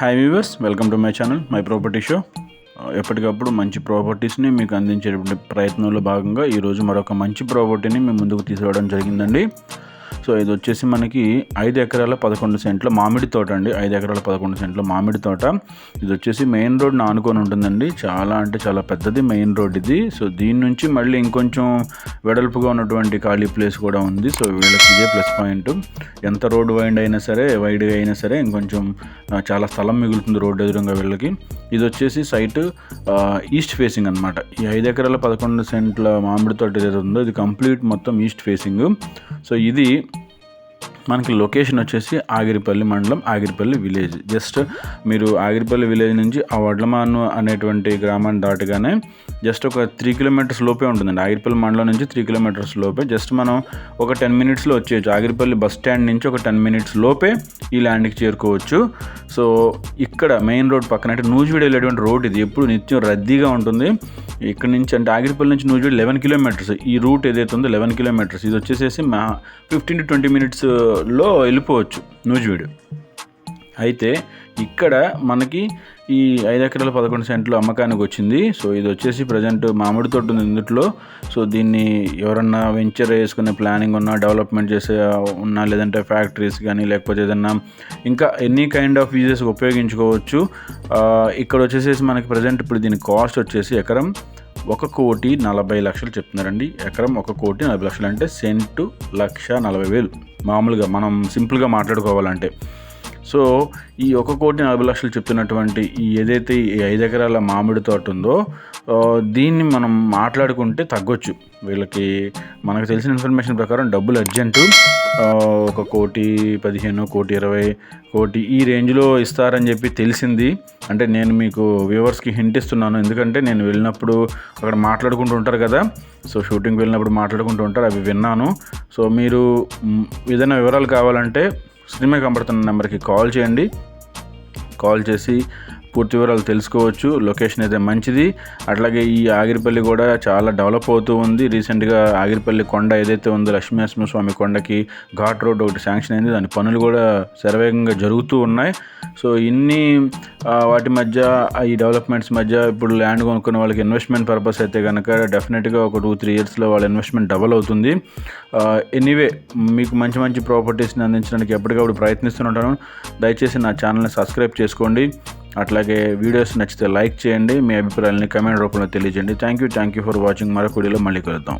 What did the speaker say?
Hi viewers welcome to my channel my property show ఎప్పటికప్పుడు మంచి ప్రాపర్టీస్ని మీకు అందించేటువంటి ప్రయత్నంలో భాగంగా ఈరోజు మరొక మంచి ప్రాపర్టీని మేము ముందుకు తీసుకురావడం జరిగిందండి. సో ఇది వచ్చేసి మనకి ఐదు ఎకరాల పదకొండు సెంట్ల మామిడి తోట అండి. ఐదు ఎకరాల పదకొండు సెంట్ల మామిడి తోట. ఇది వచ్చేసి మెయిన్ రోడ్ ఆనుకొని ఉంటుందండి. చాలా అంటే చాలా పెద్దది మెయిన్ రోడ్ ఇది. సో దీని నుంచి మళ్ళీ ఇంకొంచెం వెడల్పుగా ఉన్నటువంటి ఖాళీ ప్లేస్ కూడా ఉంది. సో వీళ్ళకి ఇదే ప్లస్ పాయింట్. ఎంత రోడ్ వైండ్ అయినా సరే వైడ్గా అయినా సరే ఇంకొంచెం చాలా స్థలం మిగులుతుంది రోడ్డు ఎదురుగా వీళ్ళకి. ఇది వచ్చేసి సైట్ ఈస్ట్ ఫేసింగ్ అనమాట ఈ ఐదు ఎకరాల పదకొండు సెంట్ల మామిడి తోట ఏదైతే ఉందో ఇది కంప్లీట్ మొత్తం ఈస్ట్ ఫేసింగ్. సో ఇది మనకి లొకేషన్ వచ్చేసి ఆగిరిపల్లి మండలం ఆగిరిపల్లి విలేజ్. జస్ట్ మీరు ఆగిరిపల్లి విలేజ్ నుంచి ఆ వడ్లమాను అనేటువంటి గ్రామాన్ని దాటగానే జస్ట్ ఒక త్రీ కిలోమీటర్స్ లోపే ఉంటుందండి. ఆగిరిపల్లి మండలం నుంచి త్రీ కిలోమీటర్స్ లోపే. జస్ట్ మనం ఒక టెన్ మినిట్స్లో వచ్చేయచ్చు. ఆగిరిపల్లి బస్ స్టాండ్ నుంచి ఒక టెన్ మినిట్స్ లోపే ఈ ల్యాండ్కి చేరుకోవచ్చు. సో ఇక్కడ మెయిన్ రోడ్ పక్కన అంటే నూజివీడు వెళ్ళేటువంటి రోడ్ ఇది. ఎప్పుడు నిత్యం రద్దీగా ఉంటుంది. ఇక్కడ నుంచి అంటే ఆగిరిపల్లి నుంచి నూజివీడు లెవెన్ కిలోమీటర్స్ ఈ రూట్ ఏదైతే ఉందో లెవెన్ కిలోమీటర్స్ ఇది వచ్చేసేసి మా ఫిఫ్టీన్ టు ట్వంటీ మినిట్స్లో వెళ్ళిపోవచ్చు. నూజివీడు అయితే ఇక్కడ మనకి ఈ ఐదు ఎకరాల పదకొండు సెంట్లు అమ్మకానికి వచ్చింది. సో ఇది వచ్చేసి ప్రజెంట్ మామిడి తోట ఉంది ఇందుట్లో. సో దీన్ని ఎవరన్నా వెంచర్ వేసుకునే ప్లానింగ్ ఉన్నా డెవలప్మెంట్ చేసే ఉన్నా లేదంటే ఫ్యాక్టరీస్ కానీ లేకపోతే ఏదన్నా ఇంకా ఎనీ కైండ్ ఆఫ్ యూజెస్ ఉపయోగించుకోవచ్చు. ఇక్కడ వచ్చేసేసి మనకి ప్రజెంట్ ఇప్పుడు దీని కాస్ట్ వచ్చేసి ఎకరం ఒక కోటి నలభై లక్షలు చెప్తున్నారండి. ఎకరం ఒక కోటి నలభై లక్షలు అంటే సెంటు లక్ష నలభై వేలు. మామూలుగా మనం సింపుల్గా మాట్లాడుకోవాలంటే. సో ఈ ఒక కోటి నలభై లక్షలు చెప్తున్నటువంటి ఈ ఏదైతే ఈ ఐదు ఎకరాల మామిడి తోట ఉందో దీన్ని మనం మాట్లాడుకుంటే తగ్గొచ్చు. వీళ్ళకి మనకు తెలిసిన ఇన్ఫర్మేషన్ ప్రకారం డబ్బులు అర్జెంటు ఒక కోటి పదిహేను కోటి ఇరవై కోటి ఈ రేంజ్లో ఇస్తారని చెప్పి తెలిసింది. అంటే నేను మీకు వ్యూవర్స్కి హింట్ ఇస్తున్నాను. ఎందుకంటే నేను వెళ్ళినప్పుడు అక్కడ మాట్లాడుకుంటూ ఉంటారు కదా సో షూటింగ్ వెళ్ళినప్పుడు మాట్లాడుకుంటూ ఉంటారు అవి విన్నాను. సో మీరు ఏదైనా వివరాలు కావాలంటే స్క్రీన్ మీద కనబడుతున్న నెంబర్కి కాల్ చేయండి. కాల్ చేసి పూర్తి వివరాలు తెలుసుకోవచ్చు. లొకేషన్ అయితే మంచిది. అట్లాగే ఈ ఆగిరిపల్లి కూడా చాలా డెవలప్ అవుతూ ఉంది. రీసెంట్గా ఆగిరిపల్లి కొండ ఏదైతే ఉందో లక్ష్మీనరసింహస్వామి కొండకి ఘాట్ రోడ్ ఒకటి శాంక్షన్ అయింది. దాని పనులు కూడా శరవేగంగా జరుగుతూ ఉన్నాయి. సో ఇన్ని వాటి మధ్య ఈ డెవలప్మెంట్స్ మధ్య ఇప్పుడు ల్యాండ్ కొనుక్కున్న వాళ్ళకి ఇన్వెస్ట్మెంట్ పర్పస్ అయితే కనుక డెఫినెట్గా ఒక టూ త్రీ ఇయర్స్లో వాళ్ళ ఇన్వెస్ట్మెంట్ డబల్ అవుతుంది. ఎనీవే మీకు మంచి మంచి ప్రాపర్టీస్ని అందించడానికి ఎప్పటికప్పుడు ప్రయత్నిస్తుంటాను దయచేసి నా ఛానల్ని సబ్స్క్రైబ్ చేసుకోండి. అట్లాగే వీడియోస్ నచ్చితే లైక్ చేయండి మీ అభిప్రాయాలని కమెంట్ రూపంలో తెలియజేయండి. Thank you thank you for watching మరొక వీడియోలో మళ్ళీ కలుద్దాం.